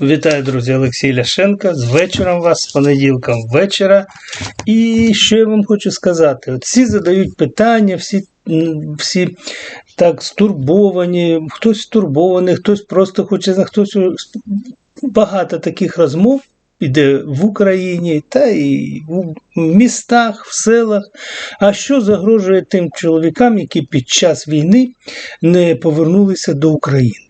Вітаю, друзі, Олексій Ляшенко. З вечором вас, з понеділком вечора. І що я вам хочу сказати? От всі задають питання, всі, всі так стурбовані, хтось стурбований, хтось просто хоче хтось багато таких розмов іде в Україні та і в містах, в селах. А що загрожує тим чоловікам, які під час війни не повернулися до України?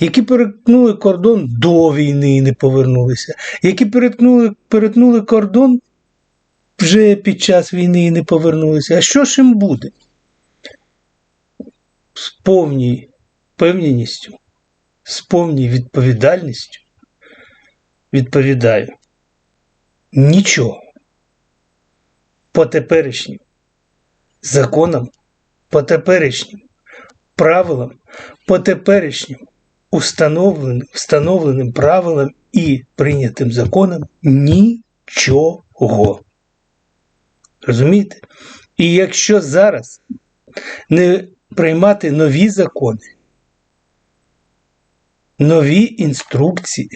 Які перетнули кордон до війни і не повернулися, які перетнули, перетнули кордон вже під час війни і не повернулися. А що ж їм буде? З повній впевненістю, з повній відповідальністю відповідаю. Нічого. По теперішнім законам, по теперішнім правилам, по теперішнім установленим, встановленим правилам і прийнятим законам нічого. Розумієте? І якщо зараз не приймати нові закони, нові інструкції,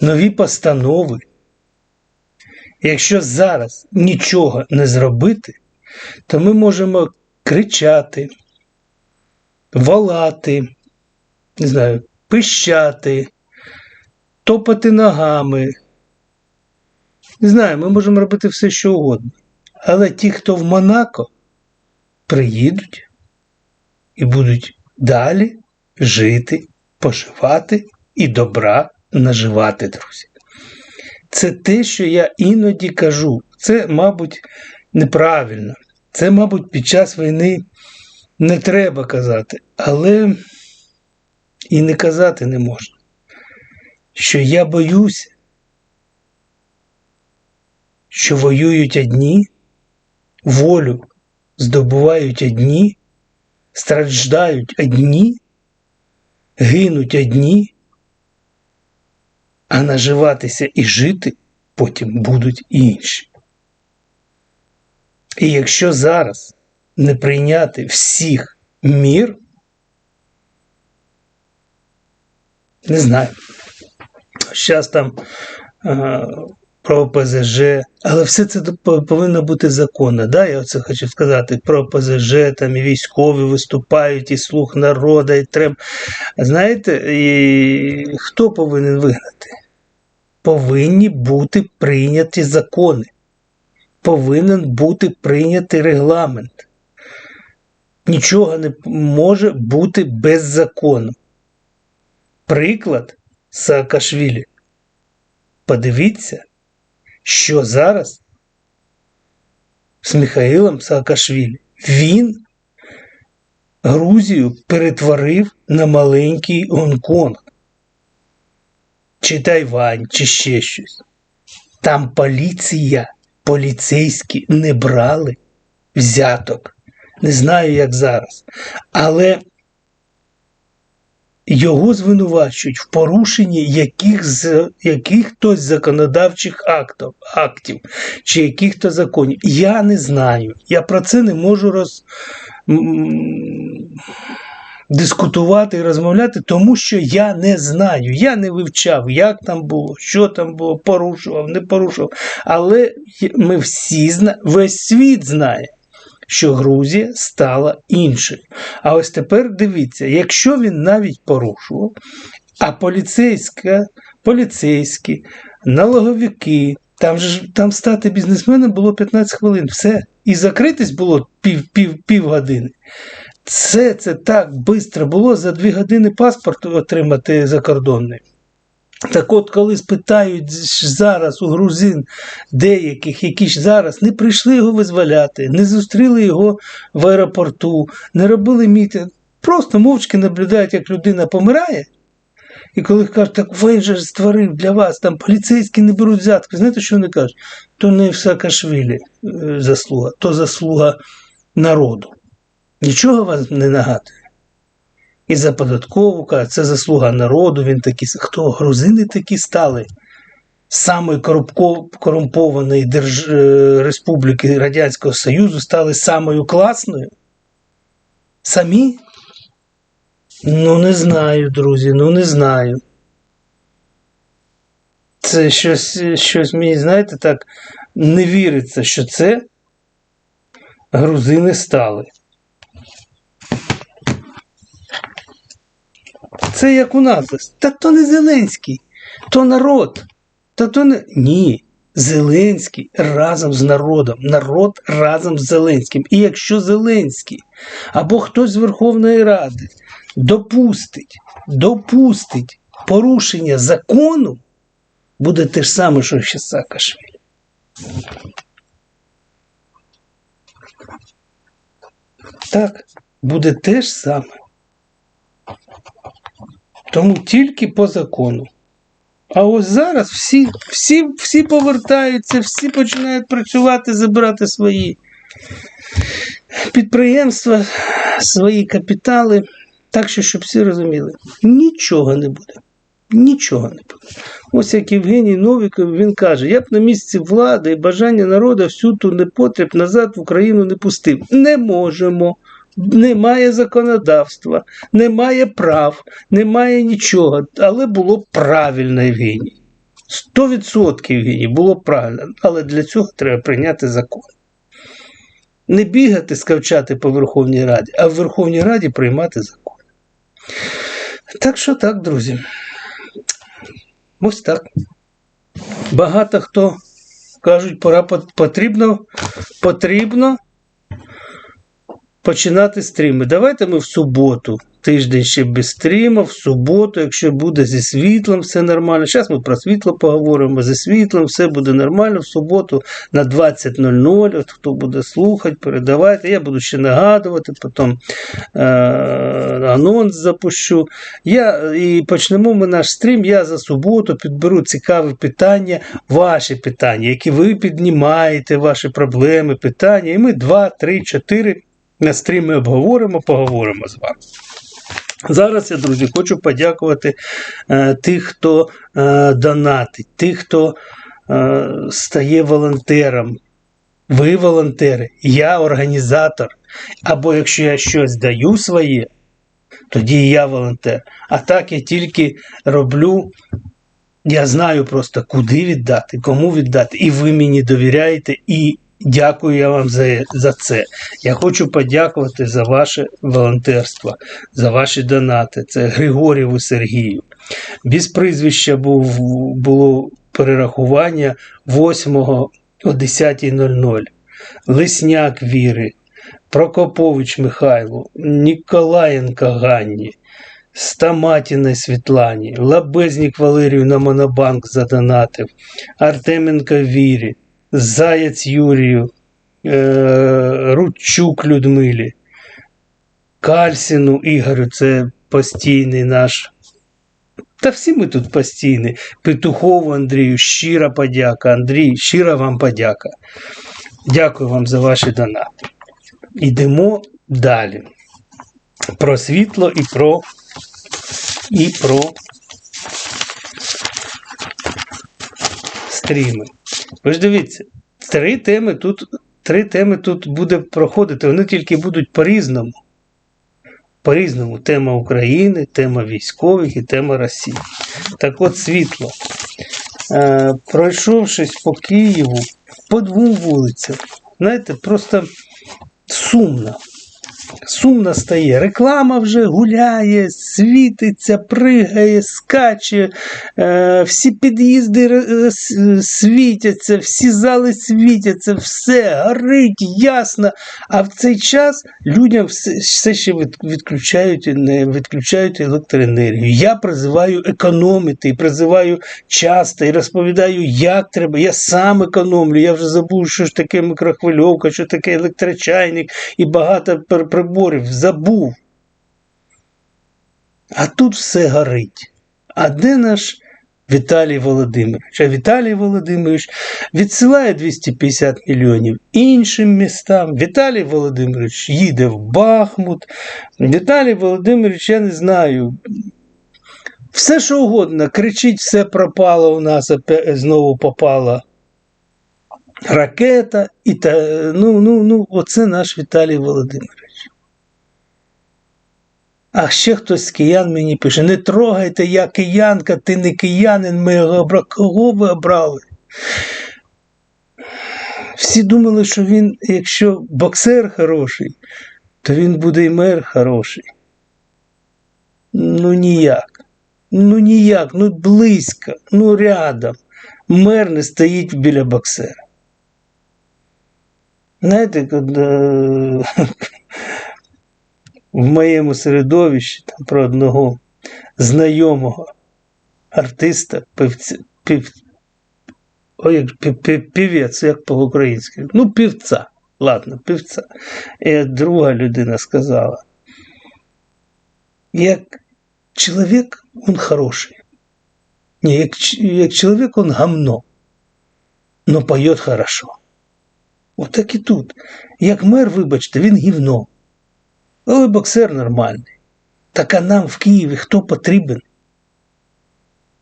нові постанови, якщо зараз нічого не зробити, то ми можемо кричати, волати, не знаю, пищати, топати ногами. Не знаю, ми можемо робити все, що угодно. Але ті, хто в Монако, приїдуть і будуть далі жити, поживати і добра наживати, друзі. Це те, що я іноді кажу. Це, мабуть, неправильно. Це, мабуть, під час війни не треба казати, але і не казати не можна, що я боюся, що воюють одні, волю здобувають одні, страждають одні, гинуть одні, а наживатися і жити потім будуть інші. І якщо зараз не прийняти всіх мір, не знаю. Зараз там е, про ОПЗЖ, але все це повинно бути законно. Да? Я оце хочу сказати. Про ОПЗЖ, там і військові виступають, і слух народу, і треба. Знаєте, і хто повинен вигнати? Повинні бути прийняті закони. Повинен бути прийнятий регламент. Нічого не може бути без закону. Приклад Саакашвілі. Подивіться, що зараз з Михаїлом Саакашвілі. Він Грузію перетворив на маленький Гонконг. Чи Тайвань, чи ще щось. Там поліція, поліцейські не брали взяток. Не знаю, як зараз. Але його звинувачують в порушенні яких з яких-то законодавчих актів, актів чи яких-то законів. Я не знаю. Я про це не можу роз, дискутувати і розмовляти, тому що я не знаю. Я не вивчав, як там було, що там було, порушував, не порушував. Але ми всі знаємо, весь світ знає що Грузія стала іншою. А ось тепер дивіться, якщо він навіть порушував, а поліцейська, поліцейські, налоговики, там ж там стати бізнесменом було 15 хвилин, все. І закритись було пів, пів, пів години. Це це так швидко було за дві години паспорт отримати закордонний. Так от, коли спитають зараз у грузин деяких, які ж зараз не прийшли його визволяти, не зустріли його в аеропорту, не робили мітинг, просто мовчки наблюдають, як людина помирає. І коли кажуть, так він же створив для вас, там поліцейські не беруть взятки, знаєте, що вони кажуть? То не Саакашвілі е, заслуга, то заслуга народу. Нічого вас не нагадує. І за податкову кажуть, це заслуга народу, він такі. Хто грузини такі стали? З самої корумпованої держ... е, республіки Радянського Союзу стали самою класною? Самі? Ну, не знаю, друзі, ну не знаю. Це щось, щось мені, знаєте, так не віриться, що це грузини стали. Це як у нас. Та то не Зеленський, то народ. Та то не. Ні. Зеленський разом з народом, народ разом з Зеленським. І якщо Зеленський або хтось з Верховної Ради допустить, допустить порушення закону, буде те ж саме, що ще Саакашвілі. Так, буде те ж саме. Тому тільки по закону. А ось зараз всі, всі, всі повертаються, всі починають працювати, забирати свої підприємства, свої капітали. Так що, щоб всі розуміли, нічого не буде. Нічого не буде. Ось як Євгеній Новіков він каже: я б на місці влади і бажання народу всю ту непотріб назад в Україну не пустив. Не можемо. Немає законодавства, немає прав, немає нічого. Але було правильно, Євгеній. 100% Євгеній, було правильно. Але для цього треба прийняти закон. Не бігати, скавчати по Верховній Раді, а в Верховній Раді приймати закон. Так що так, друзі. Ось так. Багато хто кажуть, пора потрібно, потрібно починати стріми. Давайте ми в суботу. Тиждень ще без стріму, в суботу, якщо буде зі світлом, все нормально. Зараз ми про світло поговоримо. Зі світлом все буде нормально. В суботу на 20.00. От Хто буде слухати, передавайте. Я буду ще нагадувати, потім е- анонс запущу. Я, І почнемо ми наш стрім. Я за суботу підберу цікаві питання, ваші питання, які ви піднімаєте, ваші проблеми, питання. І ми 2, 3, 4 на стрімі обговоримо, поговоримо з вами. Зараз я, друзі, хочу подякувати е, тих, хто е, донатить, тих, хто е, стає волонтером. Ви волонтери, я організатор. Або якщо я щось даю своє, тоді я волонтер. А так я тільки роблю. Я знаю просто, куди віддати, кому віддати, і ви мені довіряєте, і Дякую я вам за за це. Я хочу подякувати за ваше волонтерство, за ваші донати. Це Григорєву Сергію. Без прізвища був, було перерахування 8 о 10.00. Лисняк Віри, Прокопович Михайло, Ніколаєнка Ганні, Стаматіна Світлані, Лабезнік Валерію на Монобанк задонатив, Артеменка Вірі. Заяць Юрію, е, Рудчук Людмилі, Кальсіну Ігорю, це постійний наш. Та всі ми тут постійні. Петухову Андрію, щира подяка. Андрій, щира вам подяка. Дякую вам за ваші донати. Йдемо далі. Про світло і про і про стріми. Ви ж дивіться, три теми тут три теми тут буде проходити, вони тільки будуть по-різному. По-різному тема України, тема військових і тема Росії. Так от світло. Е, Пройшовшись по Києву по двом вулицям, знаєте, просто сумно сумно стає. Реклама вже гуляє, світиться, пригає, скаче, е, всі під'їзди е, світяться, всі зали світяться, все горить, ясно. А в цей час людям все, ще відключають не відключають електроенергію. Я призиваю економити, призиваю часто і розповідаю, як треба. Я сам економлю. Я вже забув, що ж таке микрохвильовка, що таке електрочайник і багато приборів, забув. А тут все горить. А де наш Віталій Володимирович? А Віталій Володимирович відсилає 250 мільйонів іншим містам. Віталій Володимирович їде в Бахмут. Віталій Володимирович, я не знаю. Все, що угодно, кричить, все пропало у нас, знову попала ракета. і та, Ну, ну, ну, оце наш Віталій Володимирович. А ще хтось з киян мені пише: не трогайте, я киянка, ти не киянин, ми його. Кого ви обрали? Всі думали, що він, якщо боксер хороший, то він буде і мер хороший. Ну ніяк. Ну ніяк, ну близько, ну рядом. Мер не стоїть біля боксера. Знаєте, коли в моєму середовищі там, про одного знайомого артиста, певця, пів, о, як пів, пів, півець, як по-українськи, ну, півця, ладно, півця. І друга людина сказала, як чоловік, він хороший. Не, як, як чоловік, він гамно, но поет хорошо. Отак і тут. Як мер, вибачте, він гівно. Але боксер нормальний. Так а нам в Києві хто потрібен?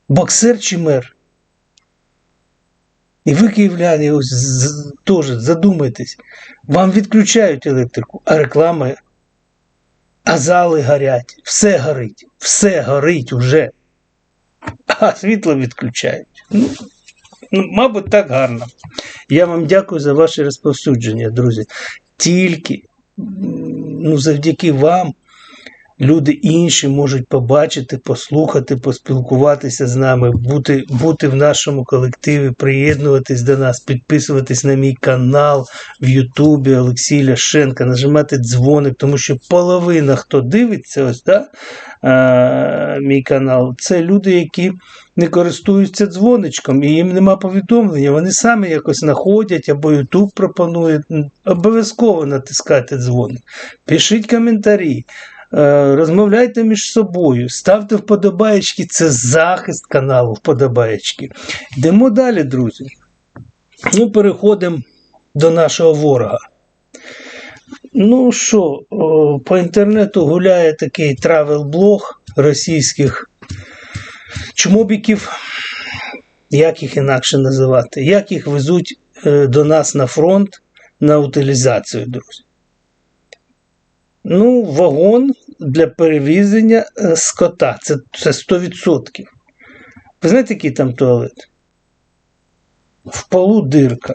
Боксер чи мер? І ви, київляні, ось теж задумайтесь, вам відключають електрику, а реклама, а зали горять, все горить, все горить уже. А світло відключають. Ну, ну, мабуть, так гарно. Я вам дякую за ваше розповсюдження, друзі. Тільки ну, завдяки вам люди інші можуть побачити, послухати, поспілкуватися з нами, бути, бути в нашому колективі, приєднуватись до нас, підписуватись на мій канал в Ютубі Олексій Ляшенка, нажимати дзвоник, тому що половина, хто дивиться, ось да, а, мій канал, це люди, які не користуються дзвоничком, і їм нема повідомлення. Вони самі якось знаходять або Ютуб пропонує. Обов'язково натискайте дзвоник. Пишіть коментарі. е, Розмовляйте між собою, ставте вподобаєчки, це захист каналу вподобаєчки. Йдемо далі, друзі. Ну, переходимо до нашого ворога. Ну що, по інтернету гуляє такий травел-блог російських чмобіків, як їх інакше називати, як їх везуть е, до нас на фронт на утилізацію, друзі. Ну, вагон для перевізення е, скота. Це, це 100%. Ви знаєте, який там туалет? В полу дирка.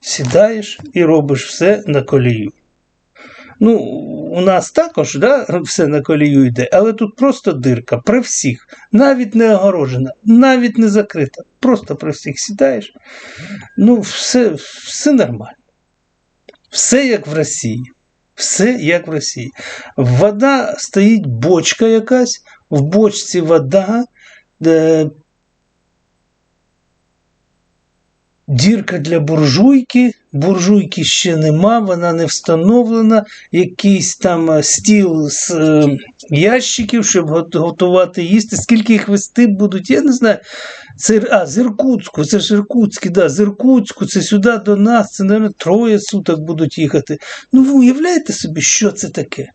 Сідаєш і робиш все на колію. Ну, у нас також да, все на колію йде, але тут просто дирка при всіх, навіть не огорожена, навіть не закрита. Просто при всіх сідаєш. Ну, все, все нормально. Все як в Росії. Все як в Росії. Вода стоїть бочка якась, в бочці вода, де дірка для буржуйки. Буржуйки ще нема, вона не встановлена. Якийсь там е, стіл з е, ящиків, щоб готувати їсти. Скільки їх вести будуть, я не знаю. Це, а, з Іркутську, це ж Іркутський, да, з Іркутську, це сюди до нас, це, мабуть, троє суток будуть їхати. Ну, ви уявляєте собі, що це таке?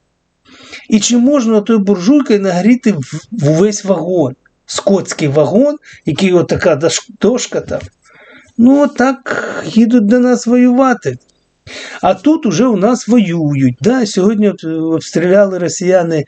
І чи можна тою буржуйкою нагріти в- увесь вагон? Скотський вагон, який отака дошка там. Ну, отак їдуть до нас воювати. А тут уже у нас воюють. Да? Сьогодні е, обстріляли росіяни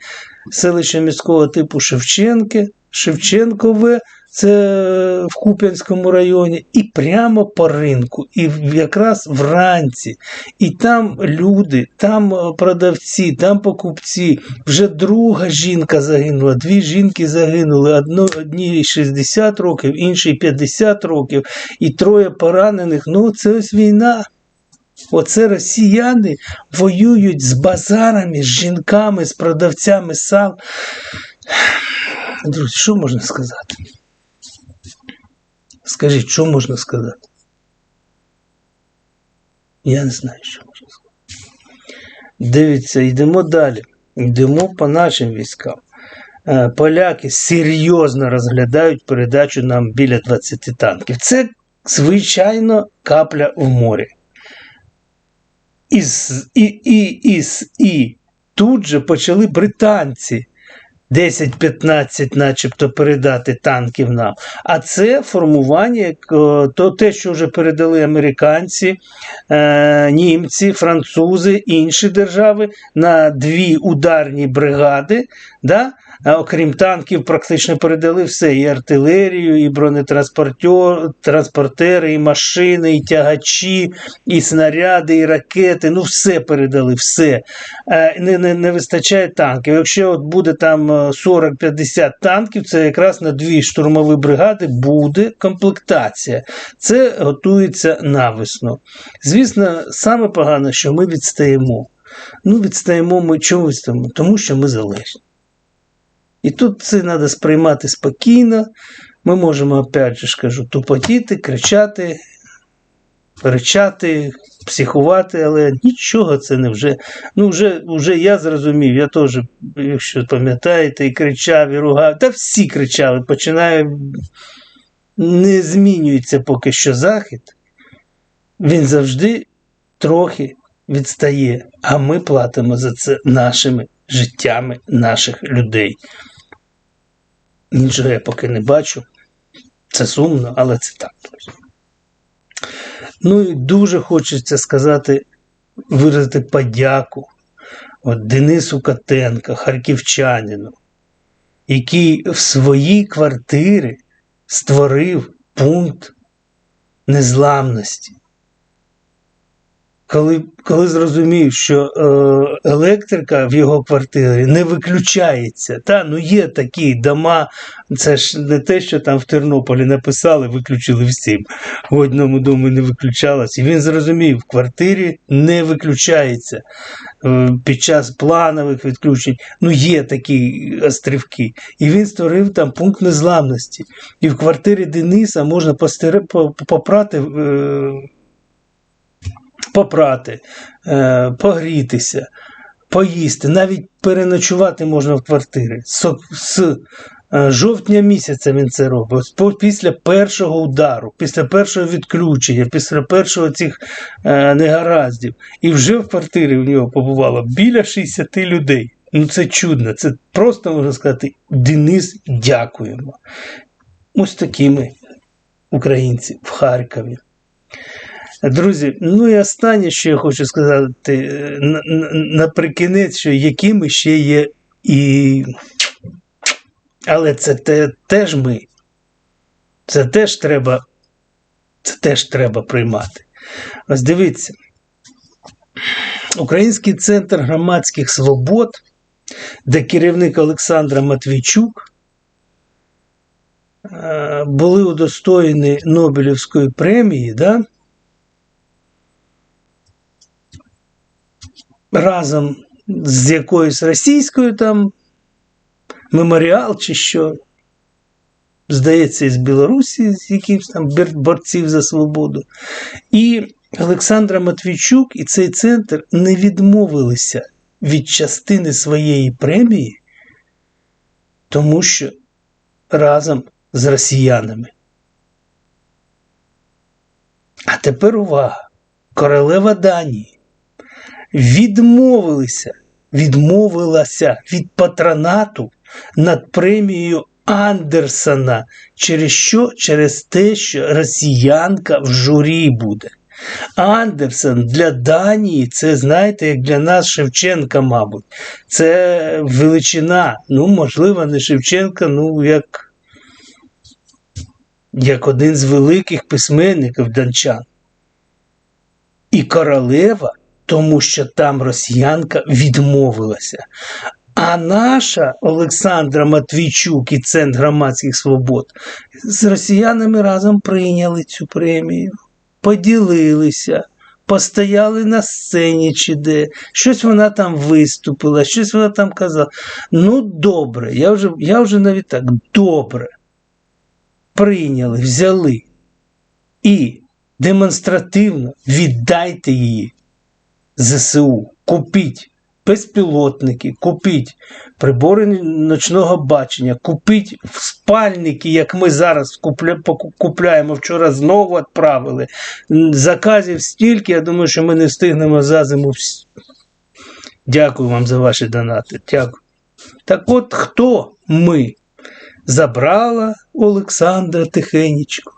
селище міського типу Шевченке, Шевченкове, це в Куп'янському районі, і прямо по ринку, і якраз вранці. І там люди, там е, продавці, там покупці. Вже друга жінка загинула, дві жінки загинули, одній 60 років, іншій 50 років, і троє поранених. Ну, це ось війна. Оце росіяни воюють з базарами, з жінками, з продавцями сам. Друзі, що можна сказати? Скажіть, що можна сказати? Я не знаю, що можна сказати. Дивіться, йдемо далі. Йдемо по нашим військам. Е, Поляки серйозно розглядають передачу нам біля 20 танків. Це, звичайно, капля в морі. І, і, і, і, і тут же почали британці 10-15, начебто, передати танків нам. А це формування, то те, що вже передали американці, е, німці, французи, інші держави на дві ударні бригади. Да? Окрім танків, практично передали все: і артилерію, і бронетранспортери, і машини, і тягачі, і снаряди, і ракети. Ну, все передали, все. Е, Не, не, не вистачає танків. Якщо от буде там е, 40-50 танків, це якраз на дві штурмові бригади буде комплектація. Це готується навесну. Звісно, саме погано, що ми відстаємо. Ну, відстаємо ми чому відстаємо? Тому що ми залежні. І тут це треба сприймати спокійно. Ми можемо, опять же кажу, тупотіти, кричати, ричати, психувати, але нічого це не вже. Ну, вже, вже я зрозумів, я теж, якщо пам'ятаєте, і кричав, і ругав. Та всі кричали, починає. Не змінюється поки що захід. Він завжди трохи відстає, а ми платимо за це нашими життями наших людей. Іншого я поки не бачу. Це сумно, але це так. Ну і дуже хочеться сказати, виразити подяку от Денису Котенка, харківчанину, який в своїй квартирі створив пункт незламності. Коли коли зрозумів, що е, електрика в його квартирі не виключається, та ну є такі дома, це ж не те, що там в Тернополі написали, виключили всім. В одному домі не виключалось. І він зрозумів, в квартирі не виключається е, під час планових відключень. Ну є такі острівки. І він створив там пункт незламності. І в квартирі Дениса можна постери, попрати. Е, попрати, е, погрітися, поїсти, навіть переночувати можна в квартирі. З, е, жовтня місяця він це робить. Після першого удару, після першого відключення, після першого цих е, негараздів. І вже в квартирі в нього побувало біля 60 людей. Ну це чудно, це просто можна сказати, Денис, дякуємо. Ось такими українці в Харкові. Друзі, ну і останнє, що я хочу сказати наприкінець, що якими ще є і. Але це те, теж ми. Це теж треба. Це теж треба приймати. Ось дивіться. Український центр громадських свобод, де керівник Олександра Матвійчук е, були удостоєні Нобелівської премії. да? Разом з якоюсь російською там меморіал чи що. Здається, із Білорусі, з якимось там борців за свободу. І Олександра Матвійчук і цей центр не відмовилися від частини своєї премії, тому що разом з росіянами. А тепер увага! Королева Данії відмовилися, відмовилася від патронату над премією Андерсона. Через що? Через те, що росіянка в журі буде. Андерсон для Данії, це, знаєте, як для нас Шевченка, мабуть. Це величина. Ну, можливо, не Шевченка, ну, як, як один з великих письменників дончан. І королева тому що там росіянка відмовилася. А наша Олександра Матвійчук і Центр громадських свобод з росіянами разом прийняли цю премію, поділилися, постояли на сцені чи де, щось вона там виступила, щось вона там казала. Ну, добре, я вже, я вже навіть так добре. Прийняли, взяли і демонстративно віддайте її ЗСУ. Купіть безпілотники, купіть прибори ночного бачення, купіть спальники, як ми зараз купляємо. Вчора знову відправили. Заказів стільки, я думаю, що ми не встигнемо за зиму. Дякую вам за ваші донати. Дякую. Так от хто ми? Забрала Олександра тихенечко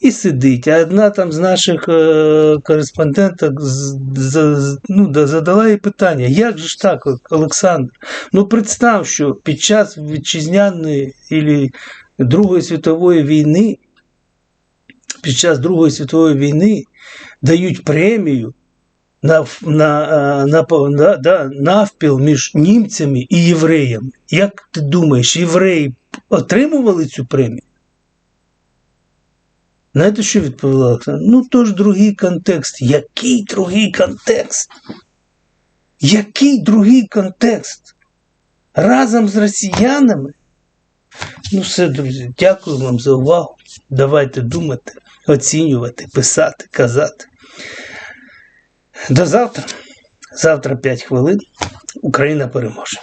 і сидить. А одна там з наших е, кореспонденток ну, да, задала їй питання: як же ж так, Олександр? Ну представ, що під час вітчизняної і Другої світової війни, під час Другої світової війни дають премію на, на, е, на, на, да, навпіл між німцями і євреями. Як ти думаєш, євреї отримували цю премію? Знаєте, що відповіла Оксана? Ну, то ж другий контекст. Який другий контекст? Який другий контекст? Разом з росіянами? Ну, все, друзі, дякую вам за увагу. Давайте думати, оцінювати, писати, казати. До завтра. Завтра 5 хвилин. Україна переможе.